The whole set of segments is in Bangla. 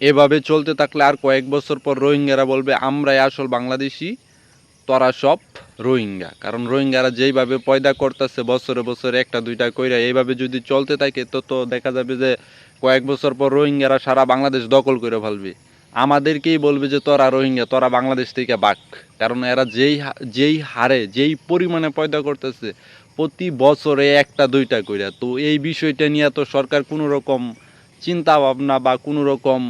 এভাবে চলতে থাকলে আর কয়েক বছর পর রোহিঙ্গারা বলবে, আমরাই আসল বাংলাদেশি, তোরা সব রোহিঙ্গা। কারণ রোহিঙ্গারা যেইভাবে পয়দা করতেছে, বছরে বছরে একটা, দুইটা কইরা এইভাবে যদি চলতে থাকে, তো তো দেখা যাবে যে কয়েক বছর পর রোহিঙ্গারা সারা বাংলাদেশ দখল করে ফেলবে। আমাদেরকেই বলবে যে, তোরা রোহিঙ্গা, তোরা বাংলাদেশ থেকে বাক। কারণ এরা যেই যেই হারে, যেই পরিমাণে পয়দা করতেছে, প্রতি বছরে একটা, দুইটা কইরা। তো এই বিষয়টা নিয়ে তো সরকার কোনো রকম চিন্তা ভাবনা বা কোনো রকম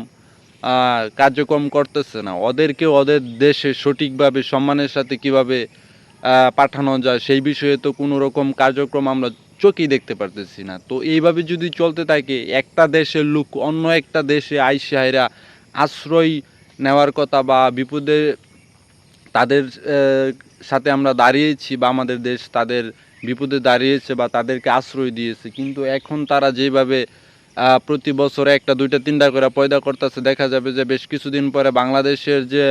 কার্যক্রম করতেছে না। ওদেরকে ওদের দেশে সঠিকভাবে, সম্মানের সাথে কীভাবে পাঠানো যায়, সেই বিষয়ে তো কোনো রকম কার্যক্রম আমরা চোখেই দেখতে পারতেছি না। তো এইভাবে যদি চলতে থাকে, একটা দেশের লোক অন্য একটা দেশে আইসাহেরা আশ্রয় নেওয়ার কথা বা বিপদে তাদের সাথে আমরা দাঁড়িয়েছি বা আমাদের দেশ তাদের বিপদে দাঁড়িয়েছে বা তাদেরকে আশ্রয় দিয়েছে, কিন্তু এখন তারা যেভাবে প্রতি বছরে একটা, দুইটা, তিনটা করে পয়দা করতেছে। দেখা যাবে যে বেশ কিছুদিন পরে বাংলাদেশের যে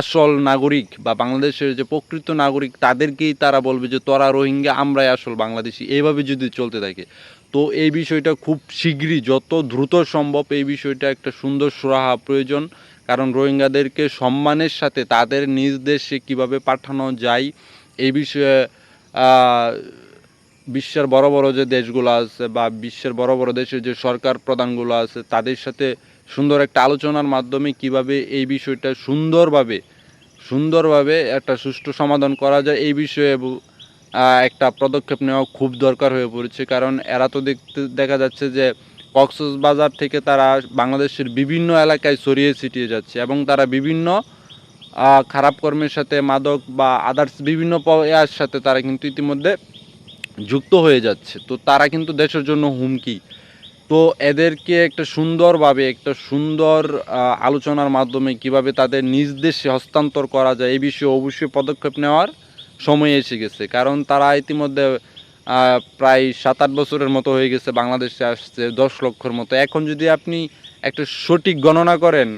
আসল নাগরিক বা বাংলাদেশের যে প্রকৃত নাগরিক, তাদেরকেই তারা বলবে যে তোরা রোহিঙ্গা, আমরাই আসল বাংলাদেশি। এইভাবে যদি চলতে থাকে, তো এই বিষয়টা খুব শীঘ্রই, যত দ্রুত সম্ভব এই বিষয়টা একটা সুন্দর সুরাহা প্রয়োজন। কারণ রোহিঙ্গাদেরকে সম্মানের সাথে তাদের নিজ দেশে কীভাবে পাঠানো যায়, এই বিষয়ে বিশ্বের বড় বড় যে দেশগুলো আছে বা বিশ্বের বড় বড় দেশের যে সরকার প্রধানগুলো আছে, তাদের সাথে সুন্দর একটা আলোচনার মাধ্যমে কীভাবে এই বিষয়টা সুন্দরভাবে সুন্দরভাবে একটা সুষ্ঠু সমাধান করা যায়, এই বিষয়ে একটা পদক্ষেপ নেওয়া খুব দরকার হয়ে পড়েছে। কারণ এরা তো দেখতে, দেখা যাচ্ছে যে কক্সবাজার থেকে তারা বাংলাদেশের বিভিন্ন এলাকায় ছড়িয়ে ছিটিয়ে যাচ্ছে এবং তারা বিভিন্ন খারাপ কর্মের সাথে মাদক বা আদার্স বিভিন্ন প- ইয়ার সাথে তারা কিন্তু ইতিমধ্যে যুক্ত হয়ে যাচ্ছে। তো তারা কিন্তু দেশের জন্য হুমকি। তো এদেরকে একটা সুন্দরভাবে, একটা সুন্দর আলোচনার মাধ্যমে কীভাবে তাদের নিজ দেশে হস্তান্তর করা যায়, এই বিষয়ে অবশ্যই পদক্ষেপ নেওয়ার সময় এসে গেছে। কারণ তারা ইতিমধ্যে প্রায় সাত আট বছরের মতো হয়ে গেছে, বাংলাদেশে আসছে দশ লক্ষর মতো। এখন যদি আপনি একটা সঠিক গণনা করেন,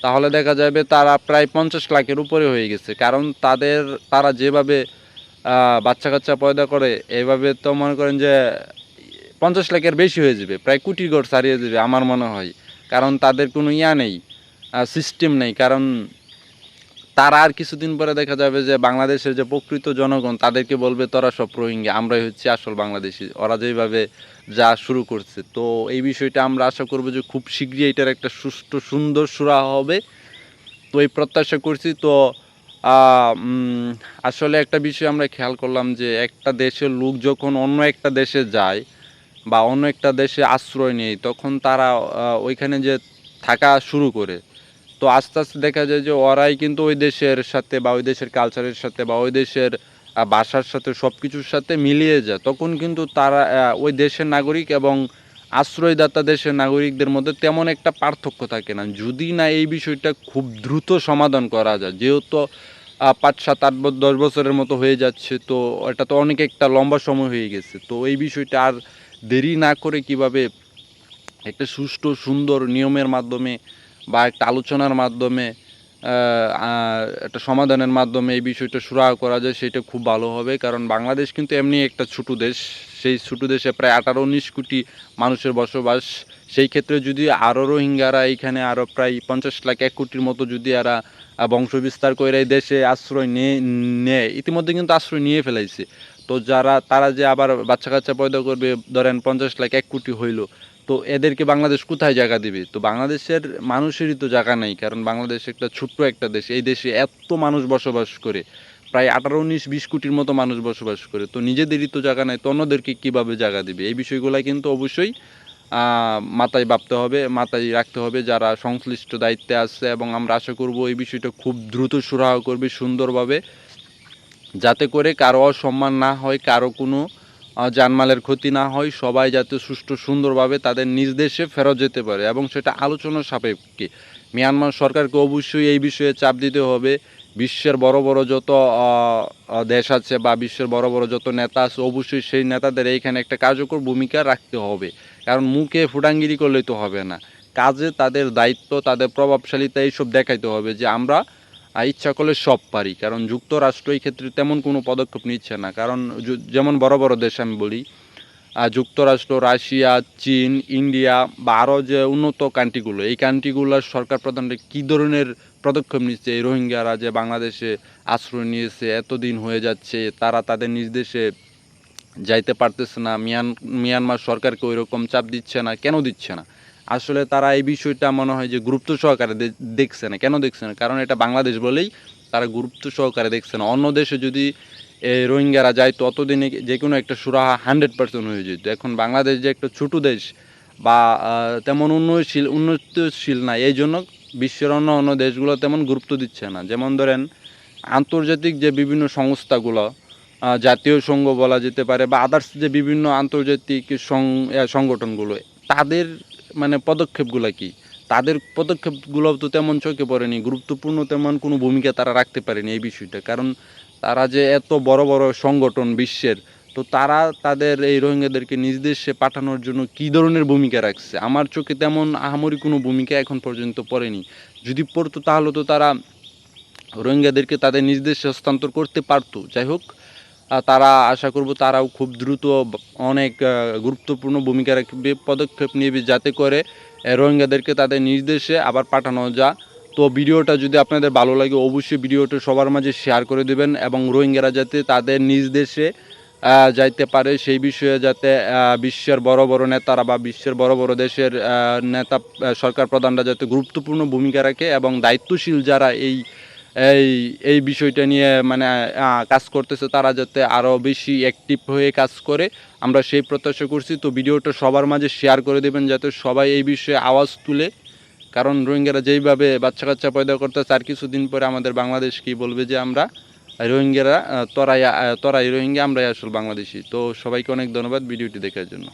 তাহলে দেখা যাবে তারা প্রায় পঞ্চাশ লাখের উপরে হয়ে গেছে। কারণ তাদের, তারা যেভাবে বাচ্চা কাচ্চা পয়দা করে, এইভাবে তো মনে করেন যে পঞ্চাশ লাখের বেশি হয়ে যাবে, প্রায় কোটি ঘর ছাড়িয়ে যাবে আমার মনে হয়। কারণ তাদের কোনো ইয়া নেই সিস্টেম নেই, কারণ তারা আর কিছুদিন পরে দেখা যাবে যে বাংলাদেশের যে প্রকৃত জনগণ, তাদেরকে বলবে, তোরা সব রোহিঙ্গা, আমরাই হচ্ছে আসল বাংলাদেশি, ওরা যেভাবে যা শুরু করছে। তো এই বিষয়টা আমরা আশা করব যে খুব শীঘ্রই এটার একটা সুষ্ঠু, সুন্দর সুরা হবে। তো এই প্রত্যাশা করছি, তো আসলে একটা বিষয় আমরা খেয়াল করলাম যে একটা দেশের লোক যখন অন্য একটা দেশে যায় বা অন্য একটা দেশে আশ্রয় নেয়, তখন তারা ওইখানে যে থাকা শুরু করে। তো আস্তে আস্তে দেখা যায় যে ওরাই কিন্তু ওই দেশের সাথে বা ওই দেশের কালচারের সাথে বা ওই দেশের ভাষার সাথে সব কিছুর সাথে মিলিয়ে যায়। তখন কিন্তু তারা ওই দেশের নাগরিক এবং আশ্রয়দাতা দেশের নাগরিকদের মধ্যে তেমন একটা পার্থক্য থাকে না। যদি না এই বিষয়টা খুব দ্রুত সমাধান করা যায়, যেহেতু পাঁচ, সাত, আট দশ বছরের মতো হয়ে যাচ্ছে, তো এটা তো অনেক একটা লম্বা সময় হয়ে গেছে। তো এই বিষয়টা আর দেরি না করে কীভাবে একটা সুষ্ঠু, সুন্দর নিয়মের মাধ্যমে বা একটা আলোচনার মাধ্যমে একটা সমাধানের মাধ্যমে এই বিষয়টা সুরাহা করা যায়, সেটা খুব ভালো হবে। কারণ বাংলাদেশ কিন্তু এমনি একটা ছোট দেশ। সেই ছোট দেশে প্রায় আঠারো উনিশ কোটি মানুষের বসবাস। সেই ক্ষেত্রে যদি আরও রোহিঙ্গারা এইখানে আরও প্রায় পঞ্চাশ লাখ, এক কোটির মতো যদি এরা বংশ বিস্তার করে এই দেশে আশ্রয় নিয়ে নেয়, ইতিমধ্যে কিন্তু আশ্রয় নিয়ে ফেলাইছে। তো যারা, তারা যে আবার বাচ্চা কাচ্চা পয়দা করবে, ধরেন পঞ্চাশ লাখ, এক কোটি হইল তো এদেরকে বাংলাদেশ কোথায় জায়গা দিবে? তো বাংলাদেশের মানুষেরই তো জায়গা নেই, কারণ বাংলাদেশ একটা ছোট্ট একটা দেশ। এই দেশে এত মানুষ বসবাস করে, প্রায় আঠারো উনিশ বিশ কোটির মতো মানুষ বসবাস করে, তো নিজেদেরই তো জায়গা নেই, তো অন্যদেরকে কীভাবে জায়গা দিবে? এই বিষয়গুলো কিন্তু অবশ্যই মাথায় ভাবতে হবে, মাথায় রাখতে হবে যারা সংশ্লিষ্ট দায়িত্বে আছে এবং আমরা আশা করব এই বিষয়টা খুব দ্রুত সুরাহা করবে সুন্দরভাবে, যাতে করে কারও অসম্মান না হয়, কারও কোনো জানমালের ক্ষতি না হয়, সবাই যাতে সুষ্ঠু সুন্দরভাবে তাদের নিজ দেশে ফেরত যেতে পারে এবং সেটা আলোচনা সাপেক্ষে। মিয়ানমার সরকারকে অবশ্যই এই বিষয়ে চাপ দিতে হবে। বিশ্বের বড় বড় যত দেশ আছে বা বিশ্বের বড় বড় যত নেতা আছে, অবশ্যই সেই নেতাদের এইখানে একটা কার্যকর ভূমিকা রাখতে হবে। কারণ মুখে ফুটাঙ্গিরি করলেই তো হবে না। কাজে তাদের দায়িত্ব, তাদের প্রভাবশালিতা এইসব দেখাইতে হবে যে আমরা আহ, ইচ্ছা করলে সব পারি কারণ যুক্তরাষ্ট্র এই ক্ষেত্রে তেমন কোনো পদক্ষেপ নিচ্ছে না। কারণ যেমন বড় বড় দেশ আমি বলি যুক্তরাষ্ট্র রাশিয়া চীন ইন্ডিয়া বা আরও যে উন্নত কান্ট্রিগুলো এই কান্ট্রিগুলোর সরকার প্রধানরা কী ধরনের পদক্ষেপ নিচ্ছে? এই রোহিঙ্গারা যে বাংলাদেশে আশ্রয় নিয়েছে এতদিন হয়ে যাচ্ছে তারা তাদের নিজ দেশে যাইতে পারতেছে না মিয়ান মিয়ানমার সরকারকে ওই রকম চাপ দিচ্ছে না কেন দিচ্ছে না? আসলে তারা এই বিষয়টা মনে হয় যে গুরুত্ব সহকারে দেখছে না। কেন দেখছে না? কারণ এটা বাংলাদেশ বলেই তারা গুরুত্ব সহকারে দেখছে না। অন্য দেশে যদি এই রোহিঙ্গারা যায় ততদিনে যে কোনো একটা সুরাহা হান্ড্রেড পার্সেন্ট হয়ে যেত। এখন বাংলাদেশ যে একটা ছোটো দেশ বা তেমন উন্নয়নশীল উন্নতিশীল না। এই জন্য বিশ্বের অন্য অন্য দেশগুলো তেমন গুরুত্ব দিচ্ছে না। যেমন ধরেন, আন্তর্জাতিক যে বিভিন্ন সংস্থাগুলো জাতীয় সংঘ বলা যেতে পারে বা আদার্স যে বিভিন্ন আন্তর্জাতিক সংগঠনগুলো, তাদের মানে পদক্ষেপগুলো কি? তাদের পদক্ষেপগুলো তো তেমন চোখে পড়েনি, গুরুত্বপূর্ণ তেমন কোনো ভূমিকা তারা রাখতে পারেনি এই বিষয়টা। কারণ তারা যে এত বড় বড় সংগঠন বিশ্বের, তো তারা তাদের এই রোহিঙ্গাদেরকে নিজ দেশে পাঠানোর জন্য কী ধরনের ভূমিকা রাখছে? আমার চোখে তেমন আহামরি কোনো ভূমিকা এখন পর্যন্ত পড়েনি। যদি পড়তো তাহলে তো তারা রোহিঙ্গাদেরকে তাদের নিজ দেশে হস্তান্তর করতে পারতো। যাই হোক তারা, আশা করব তারাও খুব দ্রুত অনেক গুরুত্বপূর্ণ ভূমিকা রাখবে, পদক্ষেপ নেবে যাতে করে রোহিঙ্গাদেরকে তাদের নিজ দেশে আবার পাঠানো যা তো ভিডিওটা যদি আপনাদের ভালো লাগে, অবশ্যই ভিডিওটা সবার মাঝে শেয়ার করে দেবেন এবং রোহিঙ্গারা যাতে তাদের নিজ দেশে যাইতে পারে, সেই বিষয়ে যাতে বিশ্বের বড় বড় নেতারা বা বিশ্বের বড় বড় দেশের নেতা সরকার প্রধানরা যাতে গুরুত্বপূর্ণ ভূমিকা রাখে এবং দায়িত্বশীল যারা এই এই এই বিষয়টা নিয়ে মানে কাজ করতেছে তারা যাতে আরও বেশি অ্যাক্টিভ হয়ে কাজ করে। আমরা সেই প্রত্যাশা করছি। তো ভিডিওটা সবার মাঝে শেয়ার করে দেবেন যাতে সবাই এই বিষয়ে আওয়াজ তুলে। কারণ রোহিঙ্গারা যেইভাবে বাচ্চা কাচ্চা পয়দা করতেছে, আর কিছুদিন পরে আমাদের বাংলাদেশ কি বলবে যে আমরা রোহিঙ্গারা, তরাই তরাই রোহিঙ্গা, আমরাই আসল বাংলাদেশি। তো সবাইকে অনেক ধন্যবাদ ভিডিওটি দেখার জন্য।